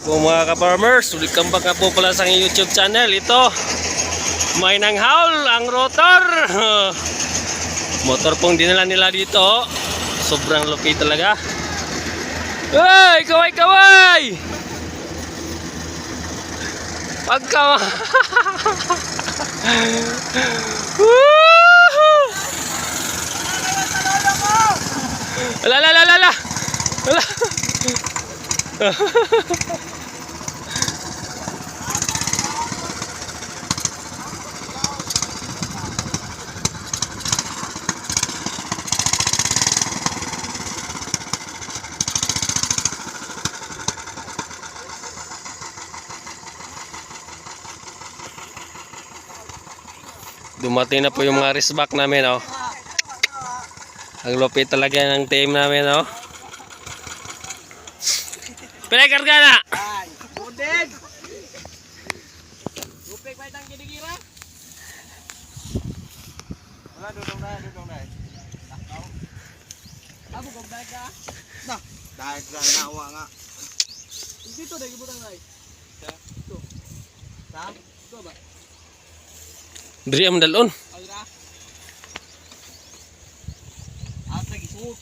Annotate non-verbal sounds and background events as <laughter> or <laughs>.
Po mga ka-farmers, welcome back nga po pala sa YouTube channel. Ito, may nanghaul ang rotor. <laughs> Motor pong dinala nila dito. Sobrang lupit talaga. Hey, kaway kaway! Pagka... <laughs> Woohoo! Ala, ala, ala, ala! Ala! Dumating na po yung mga wristback namin, oh. Ang lupit talaga ng team namin, oh. Pilih kerja nak? Budin. Gupik baik tang kiri kira. Wala dudong dai, dudong dai. Tak tahu. Aku gom dai ka. Nah, dai ka na wa nga. Dito dai gibutang dai. Dito. Eh. Sa? Dito ba? Diri am dalon. Ayo ra. Asa ah, gisuot